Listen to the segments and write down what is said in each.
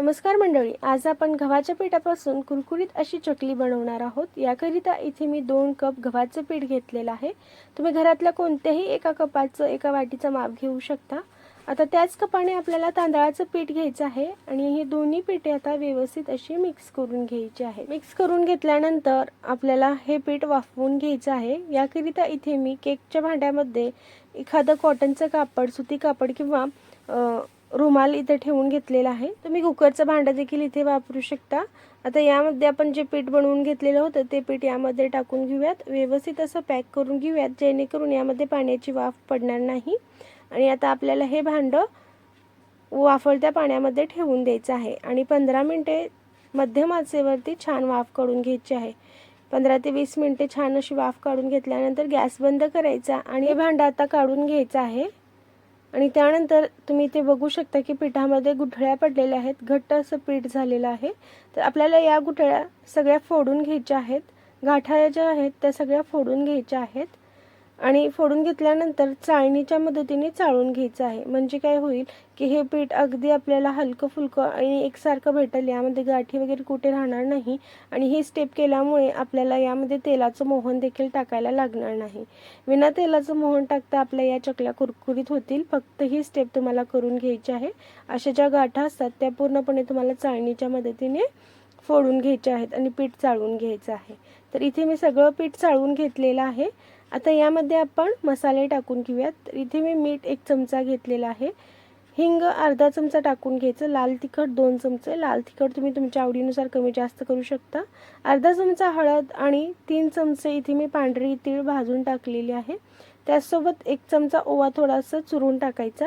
नमस्कार मंडळी आज आपण गव्हाच्या पिठापासून कुरकुरीत अशी चकली बनवणार आहोत. याकरिता इथे मी दोन कप गव्हाचं पीठ घेतलेलं आहे. तुम्ही घरातल्या कोणत्याही एका कपाचं एका वाटीचं माप घेऊ शकता. आता त्याच कपाने आपल्याला तांदळाचं पीठ घ्यायचं आहे आणि ही दोन्ही पिठे आता व्यवस्थित अशी मिक्स करून घ्यायची आहे. मिक्स करून घेतल्यानंतर आपल्याला हे पीठ वाफवून घ्यायचं आहे. याकरिता इथे मी केकच्या भांड्यामध्ये एखादं कॉटनचं कापड सुती कापड किंवा रुमाल इथे ठेवून घेतलेला आहे. तुम्ही कुकरचं भांडं देखील इथे वापरू शकता. आता यामध्ये आपण जे पीठ बनवून घेतलेलं होतं ते पीठ यामध्ये टाकून घेऊयात. व्यवस्थित असं पॅक करून घेऊयात जेणेकरून यामध्ये पाण्याची वाफ पडणार नाही. आणि आता आपल्याला हे भांडं वाफळत्या पाण्यामध्ये ठेवून द्यायचं आहे. आणि पंधरा मिनटे मध्यम आचेवरती छान वाफ काढून घ्यायची आहे. पंधरा ते वीस मिनटे छान अशी वाफ काढून घेतल्यानंतर गॅस बंद करायचा आणि हे भांडं आता काढून घ्यायचं आहे. आणि त्यानंतर तुम्ही ते बघू शकता की पिठामध्ये गुठळ्या पडलेल्या आहेत. घट्ट असं पीठ झालेलं आहे. तर आपल्याला या गुठळ्या सगळ्या फोडून घ्यायच्या आहेत. गाठा ज्या आहेत त्या सगळ्या फोडून घ्यायच्या आहेत. आणि फोडून घेतल्यानंतर चाळणीच्या मदतीने चाळून घ्यायचं आहे. म्हणजे काय होईल की हे पीठ अगदी आपल्याला हलकं फुलकं आणि एकसारखं भेटेल. यामध्ये गाठी वगैरे कुठे राहणार नाही आणि ही स्टेप केल्यामुळे आपल्याला यामध्ये तेलाचं मोहन देखील टाकायला लागणार नाही. विना तेलाचं मोहन टाकता आपल्या या चकल्या कुरकुरीत होतील. फक्त ही स्टेप तुम्हाला करून घ्यायची आहे. अशा ज्या गाठा असतात त्या पूर्णपणे तुम्हाला चाळणीच्या मदतीने फोडून घ्यायच्या आहेत आणि पीठ चाळून घ्यायचं आहे. तर इथे मी सगळं पीठ चाळून घेतलेलं आहे. आता यामध्ये आपण मसाले टाकून घेऊयात. तर इथे मी मीठ एक चमचा घेतलेला आहे. हिंग अर्धा चमचा टाकून घ्यायचं. लाल तिखट दोन चमचे. लाल तिखट तुम्ही तुमच्या आवडीनुसार कमी जास्त करू शकता. अर्धा चमचा हळद आणि तीन चमचे इथे मी पांढरी तीळ भाजून टाकलेली आहे. त्याचसोबत एक चमचा ओवा थोडासा चुरून टाकायचा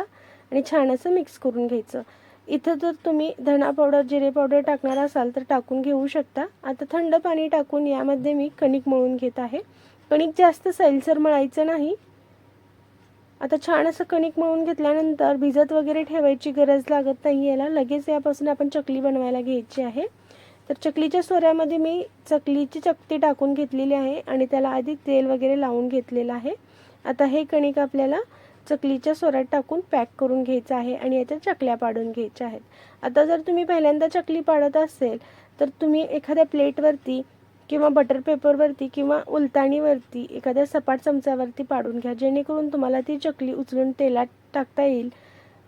आणि छान असं मिक्स करून घ्यायचं. इथं जर तुम्ही धणा पावडर जिरे पावडर टाकणार असाल तर टाकून घेऊ शकता. आता थंड पाणी टाकून यामध्ये मी कणिक मळून घेत आहे. कणिक जास्त सैलसर मळायचं नाही. आता छान असं कणिक मळून घेतल्यानंतर भिजत वगैरे ठेवायची गरज लागत नाही. याला लगेच यापासून आपण चकली बनवायला घ्यायची आहे. तर चकलीच्या सोऱ्यामध्ये मी चकलीची चकती टाकून घेतलेली आहे आणि त्याला आधी तेल वगैरे लावून घेतलेलं आहे. आता हे कणिक आपल्याला चकलीच्या सोऱ्यात टाकून पॅक करून घ्यायचं आहे आणि याच्या चकल्या पाडून घ्यायच्या आहेत. आता जर तुम्ही पहिल्यांदा चकली पाडत असेल तर तुम्ही एखाद्या प्लेटवरती किंवा बटर पेपरवरती किंवा उलताणीवरती एखाद्या सपाट चमचावरती पाडून घ्या जेणेकरून तुम्हाला ती चकली उचलून तेलात टाकता येईल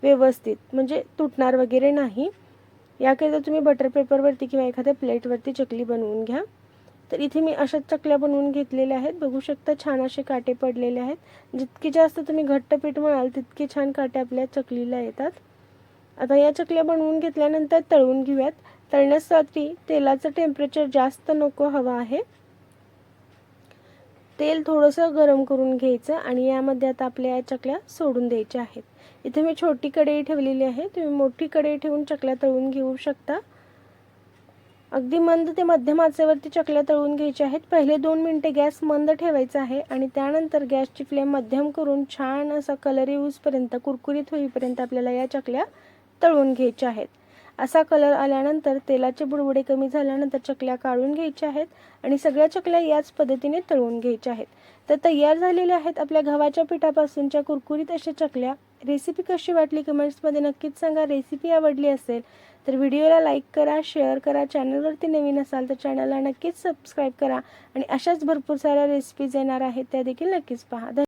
व्यवस्थित म्हणजे तुटणार वगैरे नाही. याकरिता तुम्ही बटर पेपरवरती किंवा एखाद्या प्लेटवरती चकली बनवून घ्या. तर इथे मी अशाच चकल्या बनवून घेतलेल्या आहेत. बघू शकता छान असे काटे पडलेले आहेत. जितके जास्त तुम्ही घट्ट पीठ म्हणाल तितके छान काटे आपल्या चकलीला येतात. आता या चकल्या बनवून घेतल्यानंतर तळून घेऊयात. तळण्यासाठी तेलाचं टेम्परेचर जास्त नको हवं आहे. तेल थोडंसं गरम करून घ्यायचं आणि यामध्ये आता आपल्या या चकल्या सोडून द्यायच्या आहेत. इथे मी छोटी कढई ठेवलेली आहे. तुम्ही मोठी कढई ठेवून चकल्या तळून घेऊ शकता. अगदी मंद ते मध्यम आचेवरती चकल्या तळून घ्यायच्या आहेत. पहिले दोन मिनटे गॅस मंद ठेवायचा आहे आणि त्यानंतर गॅसची फ्लेम मध्यम करून छान असा कलर येऊसपर्यंत कुरकुरीत होईपर्यंत आपल्याला या चकल्या तळून घ्यायच्या आहेत. असा कलर आल्यानंतर तेलाचे बुडबुडे कमी झाल्यानंतर चकल्या काढून घ्यायच्या आहेत आणि सगळ्या चकल्या याच पद्धतीने तळून घ्यायच्या आहेत. तर तयार झालेल्या आहेत आपल्या गव्हाच्या पिठापासूनच्या कुरकुरीत अशा चकल्या. रेसिपी कशी वाटली कमेंट्समध्ये नक्कीच सांगा. रेसिपी आवडली असेल तर व्हिडिओला लाईक करा शेअर करा. चॅनलवरती नवीन असाल तर चॅनलला नक्कीच सबस्क्राईब करा. आणि अशाच भरपूर साऱ्या रेसिपीज येणार आहेत त्या देखील नक्कीच पहा.